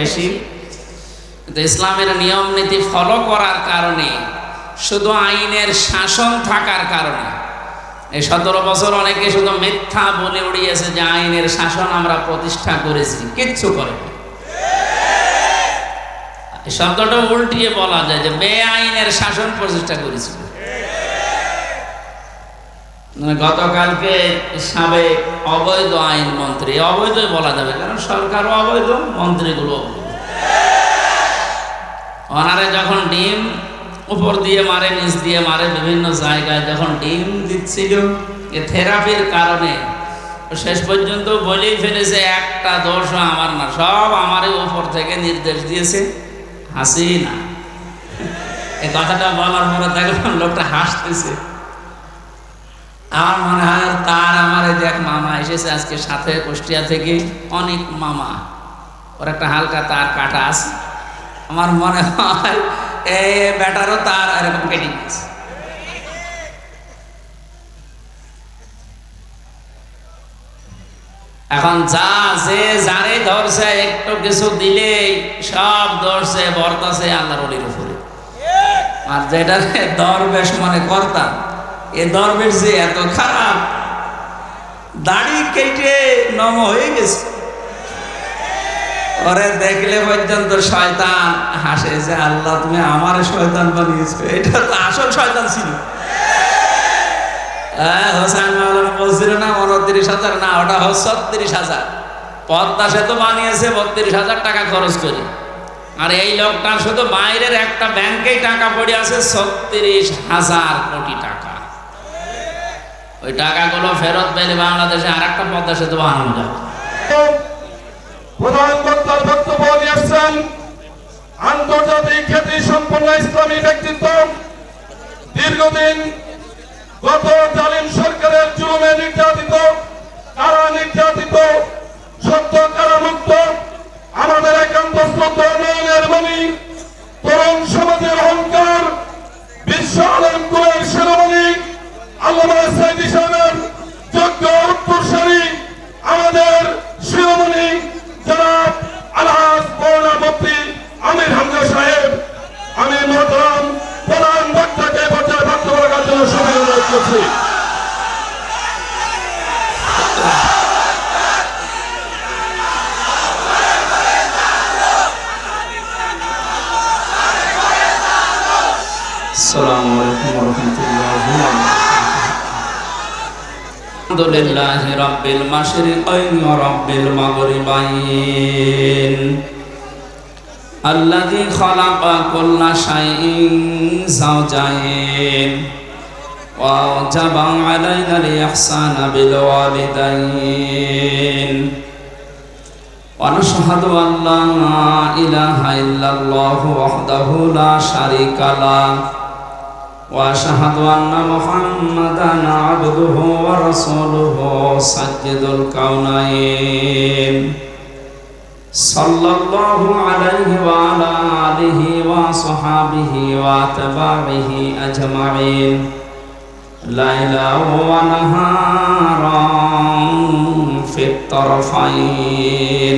বেশি। কিন্তু ইসলামের নিয়ম নীতি ফলো করার কারণে, শুধু আইনের শাসন থাকার কারণে। এই সতেরো বছর অনেকে শুধু মিথ্যা বলে উড়িয়েছে যে আইনের শাসন আমরা প্রতিষ্ঠা করেছি, কিচ্ছু করে শব্দটা উল্টিয়ে বলা যায় যে বে আইনের শাসন প্রতিষ্ঠা করেছিল। গতকালকে সাবেক অবৈধ আইন মন্ত্রী অবৈধই বলা যাবে, কারণ সরকারও অবৈধ, মন্ত্রীগুলো অবৈধ। ওনারে যখন ডিম উপর দিয়ে মারে, নিচ দিয়ে মারে, বিভিন্ন জায়গায় যখন ডিম দিচ্ছিল, এ থেরাপির কারণে শেষ পর্যন্ত বলেই ফেলেছে, একটা দোষও আমার না, সব আমারই উপর থেকে নির্দেশ দিয়েছে হাসি না এই কথাটা বলার পরে দেখলাম লোকটা হাসতেছে। আমার মনে হয় তার আমার দেখ মামা, এসেছে আজকে সাথে কুষ্টিয়া থেকে অনেক মামা। ওর একটা হালকা তার কাটা আছে। আমার মনে হয় এই ব্যাটারও তার এরকম কেটে গেছে এখন যা যে যারে ধরছে, একটু কিছু দিলেই সব ধরছে বর্তাছে আল্লাহর অলির উপরে। আর যেটা দরবেশ মনে করতাম। এ দরবেশ যে এত খারাপ, দাড়ি কেটে নম হয়ে গেছে। ওরে দেখলে পর্যন্ত শয়তান হাসে যে আল্লাহ, তুমি আমার শয়তান বানিয়েছো। এটা তো আসল শয়তান ছিল। বলছিল না, উনত্রিশ হাজার? না, ওটা হাজার। পদ্মা সেতু বানিয়েছে, বত্রিশ হাজার টাকা খরচ করি। আর এই শুধু বাইরের একটা ব্যাংকেই টাকা পড়ে আছে, ছত্রিশ হাজার কোটি টাকা। ওই টাকাগুলো ফেরত পেলে বাংলাদেশে আর একটা পদ্মা সেতু বানানো যাবে। প্রধান বক্তব্য আন্তর্জাতিক খ্যাতি সম্পন্ন ইসলামী ব্যক্তিত্ব। দীর্ঘদিন গত জালিম সরকারের জুলুমে নির্যাতিত, কারা নির্যাতিত, সত্য আমাদের একান্ত শ্রদ্ধা নয়নের মণি তরুণ সমাজের অহংকার, বিশ্ব আলম কুলের মাশরিকাইন ওয়া রাব্বিল মাগরিবাইন আল্লাযী খালাকা কুল্লা শাইইন যাওজাইন وأوجب علينا الإحسان بالوالدين ونشهد أن لا إله إلا الله وحده لا شريك له وأشهد أن محمدا عبده ورسوله سجد الكونين صلى الله عليه وعلى آله وصحابه وأتباعه أجمعين ليلا ونهارا في الطرفين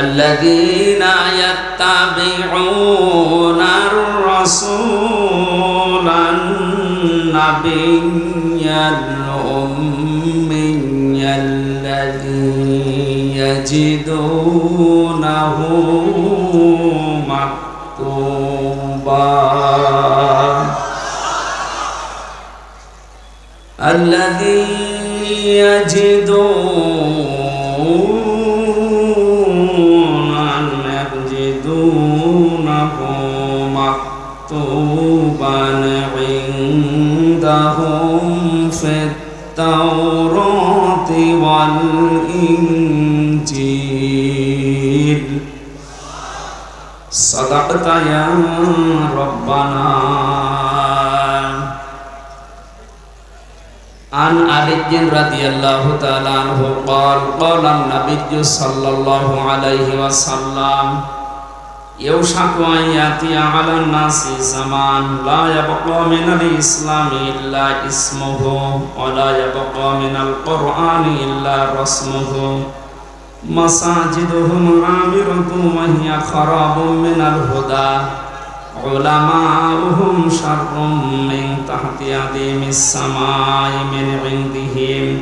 الذين يتبعون الرسول النبي الأمي الذي يجدونه مكتوبا الذي يجدون عندهم في التوراة والإنجيل صدقت يا ربنا عن علي رضي الله تعالى عنه قال قال النبي صلى الله عليه وسلم يوشك أن يأتي على الناس زمان لا يبقى من الإسلام إلا اسمه ولا يبقى من القرآن إلا رسمه مساجدهم عامرة وهي خراب من الهدى علماؤهم شر من تحت يديم السماء من عندهم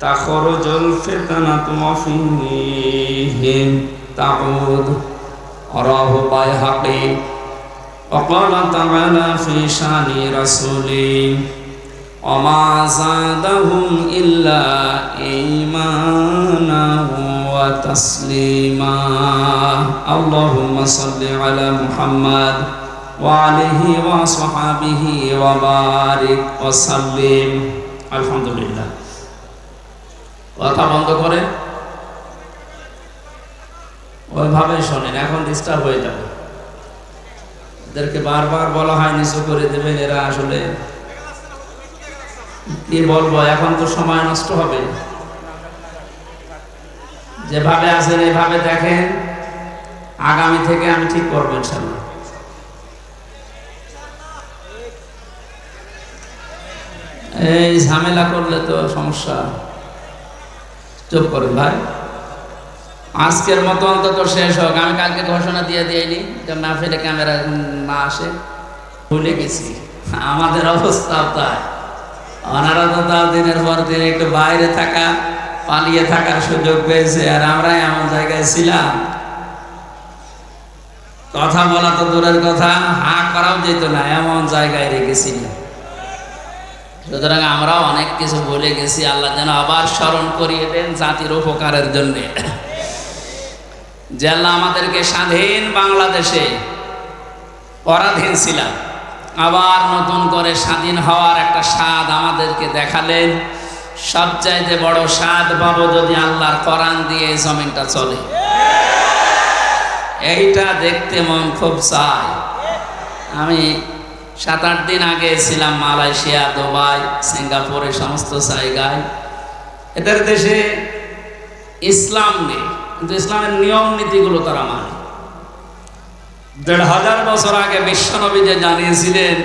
تخرج الفتنة وفيهم تعود رواه بيهقي وقال تعالى في شان رسوله وما زادهم إلا إيمانا وتسليما اللهم صل على محمد وعليه وصحبه وبارك وسلم الحمد لله কথা বন্ধ করে ওইভাবে শোনেন, এখন ডিস্টার্ব হয়ে যাবে। এদেরকে বারবার বলা হয়, নিচু করে দেবেন, এরা আসলে কি বলব, এখন তো সময় নষ্ট হবে। যেভাবে আছেন, এভাবে দেখেন, আগামী থেকে আমি ঠিক করব ইনশাল্লাহ। এই ঝামেলা করলে তো সমস্যা। চুপ করেন ভাই। আজকের মতো অন্তত শেষ হোক। আমি কালকে ঘোষণা দিয়ে দিইনি না ফেলে ক্যামেরা না আসে। ভুলে গেছি। আমাদের অবস্থা তাই। ওনারা তো তাও দিনের পর দিন একটু বাইরে থাকা, পালিয়ে থাকার সুযোগ পেয়েছে। আর আমরা এমন জায়গায় ছিলাম। কথা বলা তো দূরের কথা, হা করাও যেত না, এমন জায়গায় রেখেছিলাম সুতরাং আমরাও অনেক কিছু বলে গেছি। আল্লাহ যেন আবার স্মরণ করিয়ে দেন জাতির উপকারের জন্যে। যে আল্লাহ আমাদেরকে স্বাধীন বাংলাদেশে পরাধীন ছিলাম। আবার নতুন করে স্বাধীন হওয়ার একটা স্বাদ আমাদেরকে দেখালেন। সবচাইতে বড় স্বাদ পাবো যদি আল্লাহর কোরআন দিয়ে এই জমিনটা চলে। এইটা দেখতে মন খুব চাই আমি সাত আট দিন আগে ছিলাম মালয়েশিয়া, দুবাই, সিঙ্গাপুরে সমস্ত জায়গায়। এদের দেশে ইসলাম নেই। কিন্তু ইসলামের নিয়ম নীতিগুলো তারা মানে। দেড় হাজার বছর আগে বিশ্বনবী যে জানিয়েছিলেন,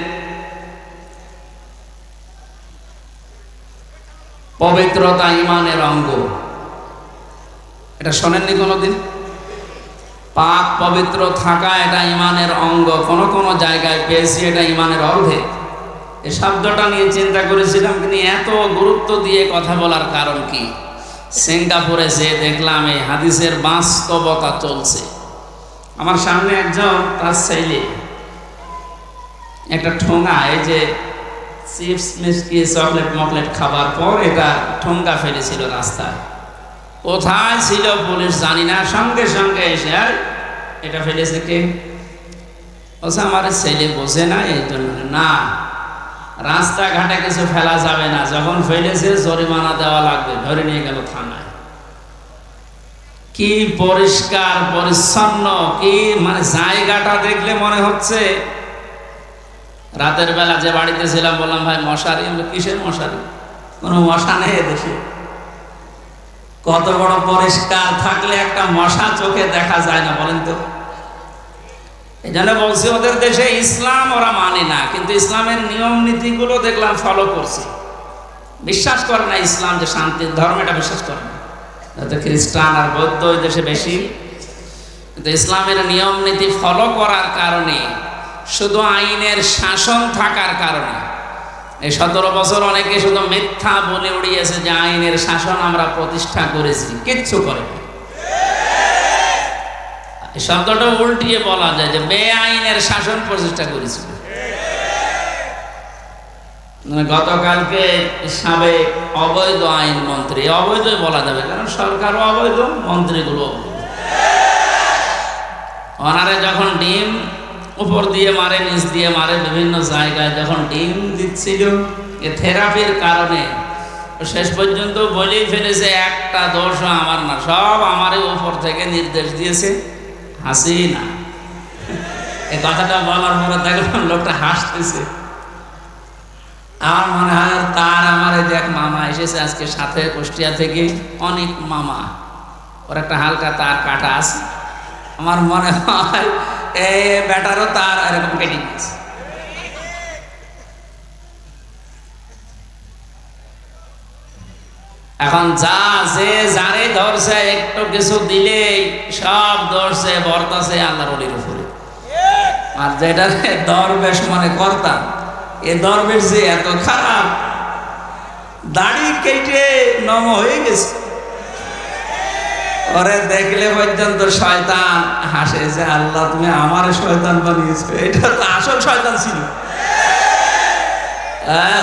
পবিত্রতা ইমানের অঙ্গ। এটা শোনেননি কোনোদিন? পাক পবিত্র থাকা এটা ইমানের অঙ্গ। কোন কোন জায়গায় পেয়েছি এটা ইমানের অর্ধে। এই শব্দটা নিয়ে চিন্তা করেছিলাম তিনি এত গুরুত্ব দিয়ে কথা বলার কারণ কি? সিঙ্গাপুরে যে দেখলাম এই হাদিসের বাস্তবতা চলছে। আমার সামনে একজন তার ছেলে, একটা ঠোঙা, এই যে চিপস, মিষ্টি, চকলেট, মকলেট খাবার পর এটা ঠোঙ্গা ফেলেছিল রাস্তায়। কোথায় ছিল পুলিশ জানি না, সঙ্গে সঙ্গে এসে এটা ফেলেছে কে? বলছে আমার ছেলে বোঝে না এই জন্য। না রাস্তাঘাটে কিছু ফেলা যাবে না। যখন ফেলেছে জরিমানা দেওয়া লাগবে। ধরে নিয়ে গেল থানায়। কি পরিষ্কার, পরিচ্ছন্ন, কি মানে জায়গাটা দেখলে মনে হচ্ছে? রাতের বেলা যে বাড়িতে ছিলাম, বললাম, ভাই, মশারি কিসের মশারি? কোনো মশা নেই দেশে কত বড় পরিষ্কার থাকলে একটা মশা চোখে দেখা যায় না, বলেন তো। এই জন্য বলছি, ওদের দেশে ইসলাম ওরা মানে না, কিন্তু ইসলামের নিয়ম নীতিগুলো দেখলাম ফলো করছে। বিশ্বাস করে না ইসলাম যে শান্তির ধর্ম, এটা বিশ্বাস করে না। যাতে খ্রিস্টান আর বৌদ্ধ ওই দেশে বেশি। কিন্তু ইসলামের নিয়ম নীতি ফলো করার কারণে, শুধু আইনের শাসন থাকার কারণে, এই সতেরো বছর অনেকে শুধু মিথ্যা বলে উড়িয়েছে যে আইনের শাসন আমরা প্রতিষ্ঠা করেছি, কিচ্ছু করে শব্দটা উল্টিয়ে বলা যায় যে বেআইনের শাসন প্রচেষ্টা করেছিল মানে গতকালকে সাবেক অবৈধ আইন মন্ত্রী অবৈধ বলা যাবে, কারণ সরকারও অবৈধ মন্ত্রীগুলো ওনারে যখন ডিম উপর দিয়ে মারে, নিচ দিয়ে মারে, বিভিন্ন জায়গায় যখন ডিম দিচ্ছিল, এ থেরাপির কারণে শেষ পর্যন্ত বলেই ফেলেছে, একটা দোষও আমার না, সব আমারই উপর থেকে নির্দেশ দিয়েছে। হাসি না এই কথাটা বলার পরে দেখলাম লোকটা হাসতেছে। আমার মনে হয় তার আমার এই যে এক মামা এসেছে আজকে সাথে কুষ্টিয়া থেকে, অনেক মামা। ওর একটা হালকা তার কাটা আছে। আমার মনে হয় এই ব্যাটারও তার এরকম কেটে গেছে এখন যা যে যারে ধরছে, একটু কিছু দিলেই সব ধরছে, বর্তাছে আল্লাহর অলির উপরে। আর যেটা দরবেশ মানে কর্তা, এ দরবেশ যে এত খারাপ, দাড়ি কেটে নম হয়ে গেছে। ওরে দেখলে পর্যন্ত শয়তান হাসে যে, আল্লাহ তুমি আমার শয়তান বানিয়েছো। এটা তো আসল শয়তান ছিল। হ্যাঁ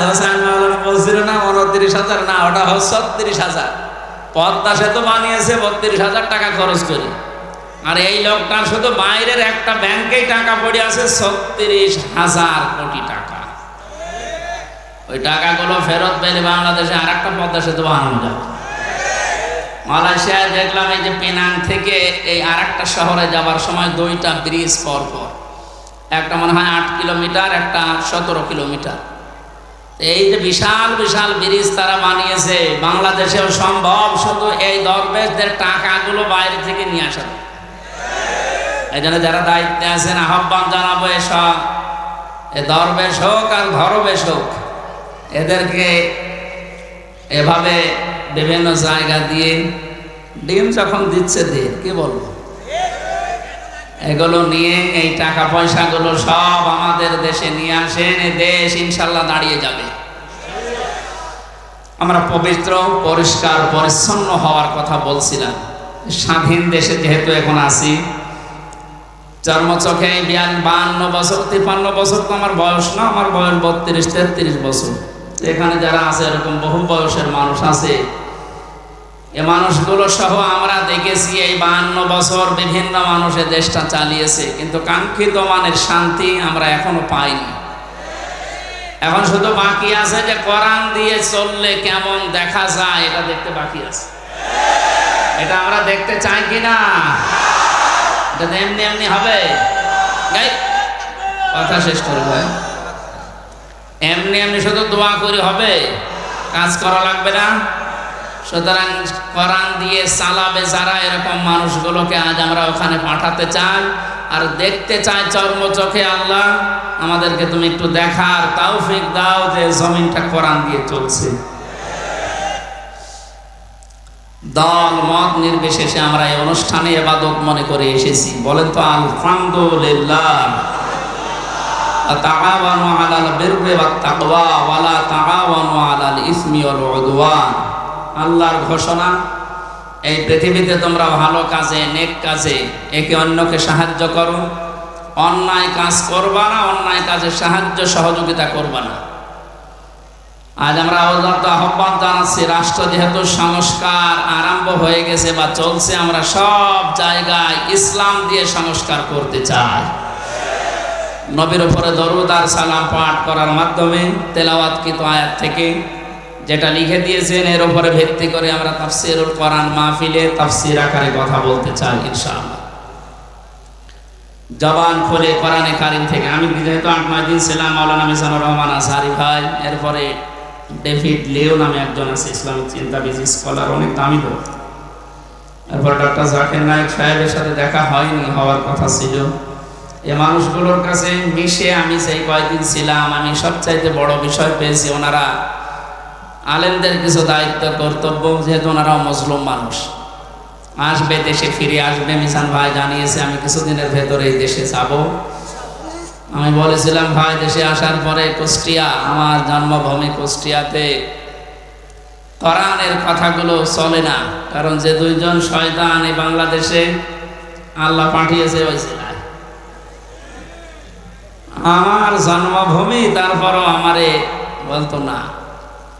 বলছিল না, উনত্রিশ হাজার, না, ওটা হাজার। পদ্মা বানিয়েছে, বত্রিশ হাজার টাকা খরচ করে। আর এই শুধু বাইরের একটা টাকা পড়ে আছে হাজার কোটি টাকা। ওই টাকাগুলো ফেরত পেলে বাংলাদেশে পদ্মা সেতু বানানো মালয়েশিয়ায় দেখলাম এই যে পেনাং থেকে এই আর শহরে যাবার সময় দুইটা ব্রিজ পর পর একটা মনে হয় আট কিলোমিটার, একটা সতেরো কিলোমিটার। এই যে বিশাল বিশাল ব্রিজ তারা বানিয়েছে, বাংলাদেশেও সম্ভব, শুধু এই দরবেশদের টাকাগুলো বাইরে থেকে নিয়ে আসা এই জন্য যারা দায়িত্বে আছেন, আহ্বান জানাব এসব। এ দরবেশ হোক আর ধরবেশ হোক, এদেরকে এভাবে বিভিন্ন জায়গা দিয়ে, ডিম যখন দিচ্ছে দিয়ে, কি বলব? এগুলো নিয়ে এই টাকা পয়সাগুলো সব আমাদের দেশে নিয়ে আসেন, এ দেশ ইনশাল্লাহ দাঁড়িয়ে যাবে। আমরা পবিত্র, পরিষ্কার, পরিচ্ছন্ন হওয়ার কথা বলছিলাম। স্বাধীন দেশে যেহেতু এখন আছি চর্মচোখে বিয়ান বান্ন বছর, তিপ্পান্ন বছর তো আমার বয়স না, আমার বয়স বত্রিশ, তেত্রিশ বছর। এখানে যারা আছে, এরকম বহু বয়সের মানুষ আছে এ মানুষগুলো সহ আমরা দেখেছি এই বাহান্ন বছর বিভিন্ন মানুষের দেশটা চালিয়েছে, কিন্তু কাঙ্ক্ষিত মানের শান্তি আমরা এখনও পাইনি। এখন শুধু বাকি আছে যে কোরআন দিয়ে চললে কেমন দেখা যায়, এটা দেখতে বাকি আছে। এটা আমরা দেখতে চাই কি না এটা এমনি এমনি হবে। কথা শেষ করে ভাই। এমনি এমনি শুধু দোয়া করে হবে? কাজ করা লাগবে না? সুতরাং কোরআন দিয়ে চালাবে যারা এরকম মানুষগুলোকে আজ আমরা ওখানে পাঠাতে চাই আর দেখতে চাই চর্ম চোখে আল্লাহ, আমাদেরকে তুমি একটু দেখার তৌফিক দাও যে জমিনটা কোরআন দিয়ে চলছে। দল, মত নির্বিশেষে আমরা এই অনুষ্ঠানে এবাদত মনে করে এসেছি। বলেন তো, আলহামদুলিল্লাহ। তাআওয়ানু আলাল বিররি ওয়াত তাকওয়া ওয়ালা তাআওয়ানু আলাল ইসমি ওয়াল উদওয়ান। আল্লাহর ঘোষণা, এই পৃথিবীতে তোমরা ভালো কাজে, নেক কাজে একে অন্যকে সাহায্য করো। অন্যায় কাজ করবা না, অন্যায় কাজে সাহায্য, সহযোগিতা করবা না। আজ আমরা আহ্বান জানাচ্ছি, রাষ্ট্র যেহেতু সংস্কার আরম্ভ হয়ে গেছে বা চলছে, আমরা সব জায়গায় ইসলাম দিয়ে সংস্কার করতে চাই। নবীর উপরে দরুদ আর সালাম পাঠ করার মাধ্যমে তেলাওয়াত তেলাওয়াতকৃত আয়াত থেকে যেটা লিখে দিয়েছেন, এর উপরে ভিত্তি করে আমরা তাফসিরুল কোরআন মাহফিলে তাফসির আকারে কথা বলতে চাই, ইনশাআল্লাহ। জবান খুলে কোরআনে কারিম থেকে। আমি যেহেতু আট, নয় দিন ছিলাম, মাওলানা মিজানুর রহমান আজহারি ভাই, এরপরে ডেভিড লিও নামে একজন আছে, ইসলামিক চিন্তাবিদ স্কলার, অনেক দামি লোক। এরপর ডক্টর জাকির নায়ক সাহেবের সাথে দেখা হয়নি, হওয়ার কথা ছিল। এ মানুষগুলোর কাছে মিশে আমি সেই কয়েকদিন ছিলাম, আমি সবচাইতে বড় বিষয় পেয়েছি, ওনারা আলেমদের কিছু দায়িত্ব, কর্তব্য যেহেতু ওনারাও মজলুম মানুষ। আসবে, দেশে ফিরে আসবে। মিশান ভাই জানিয়েছে, আমি কিছুদিনের ভেতরে এই দেশে যাব। আমি বলেছিলাম, ভাই, দেশে আসার পরে কুষ্টিয়া, আমার জন্মভূমি কুষ্টিয়াতে কোরআনের কথাগুলো চলে না। কারণ যে দুইজন শয়তান এই বাংলাদেশে আল্লাহ পাঠিয়েছে ওই জেলায়। আমার জন্মভূমি, তারপরও আমারে বলতো না।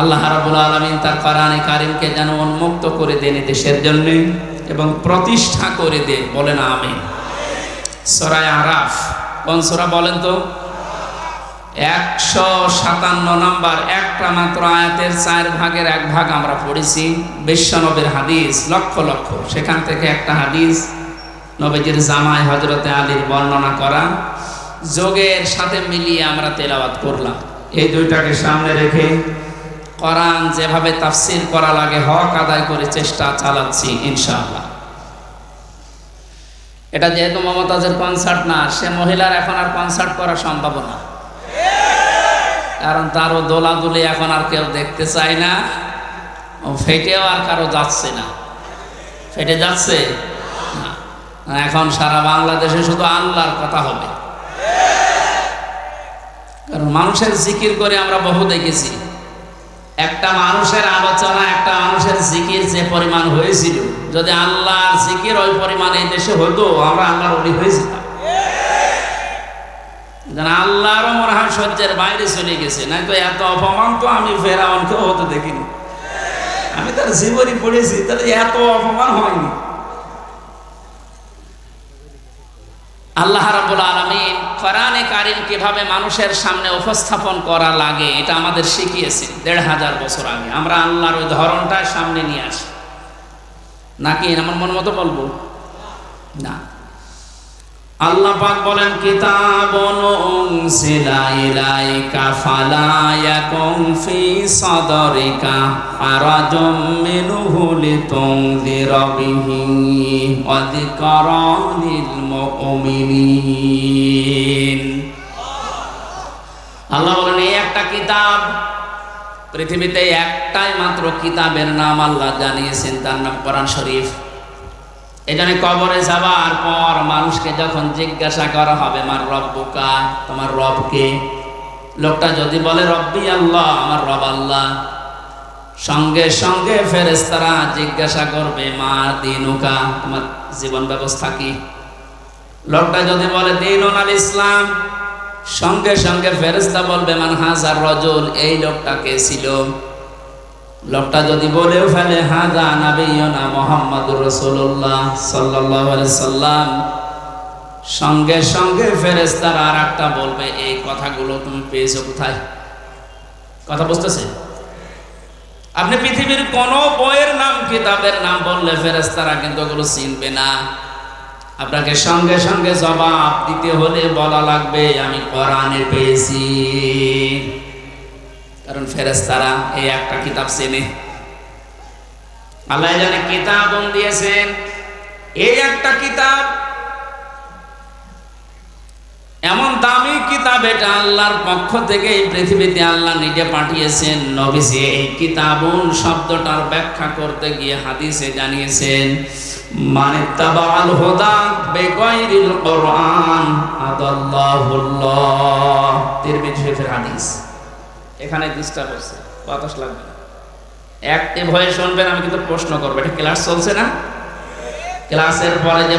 আল্লাহ রাবুল আলমিন তার কোরআনে কারিমকে যেন উন্মুক্ত করে দেন দেশের জন্য এবং প্রতিষ্ঠা করে দে বলেন আমি সরায় আরাফ, কোন সরা বলেন তো? একশো সাতান্ন নম্বর, একটা মাত্র আয়াতের চার ভাগের এক ভাগ আমরা পড়েছি। বিশ্বনবের হাদিস, লক্ষ লক্ষ। সেখান থেকে একটা হাদিস নবীজির জামাই হজরতে আলীর বর্ণনা করা। যোগের সাথে মিলিয়ে আমরা তেলাওয়াত করলাম। এই দুইটাকে সামনে রেখে কোরআন যেভাবে তাফসির করা লাগে, হক আদায় করে চেষ্টা চালাচ্ছি, ইনশাআল্লাহ। এটা যেহেতু মমতাজের কনসার্ট না, সে মহিলার এখন আর কনসার্ট করা সম্ভব না। কারণ তারও দোলাদুলি এখন আর কেউ দেখতে চায় না, ও ফেটেও আর কারও যাচ্ছে না। ফেটে যাচ্ছে? এখন সারা বাংলাদেশে শুধু আল্লাহর কথা হবে। কারণ মানুষের জিকির করে আমরা বহু দেখেছি। একটা মানুষের আলোচনা, একটা মানুষের জিকির যে পরিমাণ হয়েছিল, যদি আল্লাহর জিকির ওই পরিমাণ এই দেশে হতো, আমরা আল্লাহর অলি হয়েছিলাম আল্লাহরও মনে হয় সহ্যের বাইরে চলে গেছে না তো এত অপমান তো আমি ফেরাউনকেও হতে দেখিনি। আমি তার জীবনী পড়েছি, তাহলে এত অপমান হয়নি। আল্লাহ রাবুল আলমিন কোরআনে কারিম কীভাবে মানুষের সামনে উপস্থাপন করা লাগে, এটা আমাদের শিখিয়েছে দেড় হাজার বছর আগে। আমরা আল্লাহর ওই ধরনটা সামনে নিয়ে আসি। নাকি আমার মন মতো বলব? না। আল্লাহ বলেন, কিতাবুন উনসিলা আল্লাহ বলেন, এই একটা কিতাব পৃথিবীতে একটাই মাত্র কিতাবের নাম আল্লাহ জানিয়েছেন, তার নাম কোরআন শরীফ। এখানে কবরে যাবার পর মানুষকে যখন জিজ্ঞাসা করা হবে, আমার রব্বুকা তোমার রবকে লোকটা যদি বলে, রব্বি আল্লাহ, আমার রব আল্লাহ। সঙ্গে সঙ্গে ফেরেস্তারা জিজ্ঞাসা করবে, মা দিনুকা, তোমার জীবন ব্যবস্থা কি? লোকটা যদি বলে দিন আল ইসলাম। সঙ্গে সঙ্গে ফেরেস্তা বলবে, মান হাজার রজল, এই লোকটা কে ছিল? লোকটা যদি বলেও ফেলে, হাজা নাবিয়না মোহাম্মদুর রসুল্লাহ সাল্লাহ সাল্লাম। সঙ্গে সঙ্গে ফেরেস্তার আর একটা বলবে, এই কথাগুলো তুমি পেয়েছ কোথায়? কথা বুঝতেছে? আপনি পৃথিবীর কোন বইয়ের নাম, কিতাবের নাম বললে ফেরেস্তারা কিন্তু ওগুলো চিনবে না। আপনাকে সঙ্গে সঙ্গে জবাব দিতে হলে বলা লাগবে, আমি কোরআনে পেয়েছি। কারণ ফেরেস্তারা এই একটা কিতাব চেনে। আল্লাহ জানে কিতাব দিয়েছেন? এই একটা কিতাব এমন দামি কিতাব এটা আল্লাহর পক্ষ থেকে এই পৃথিবীতে আল্লাহ নিজে পাঠিয়েছেন। নবীজি এই কিতাবুন শব্দটার ব্যাখ্যা করতে গিয়ে হাদিসে জানিয়েছেন মানে তাবাল হুদা বেগাইরিল কোরআন আদাল্লাহুল্লাহ। তিরমিজি শরীফের হাদিস। এখানে ডিস্টার্ব হচ্ছে, বাতাস লাগবে একটি ভয়ে শুনবেন, আমি কিন্তু প্রশ্ন করব, এটা ক্লাস চলছে না? ক্লাসের পরে যে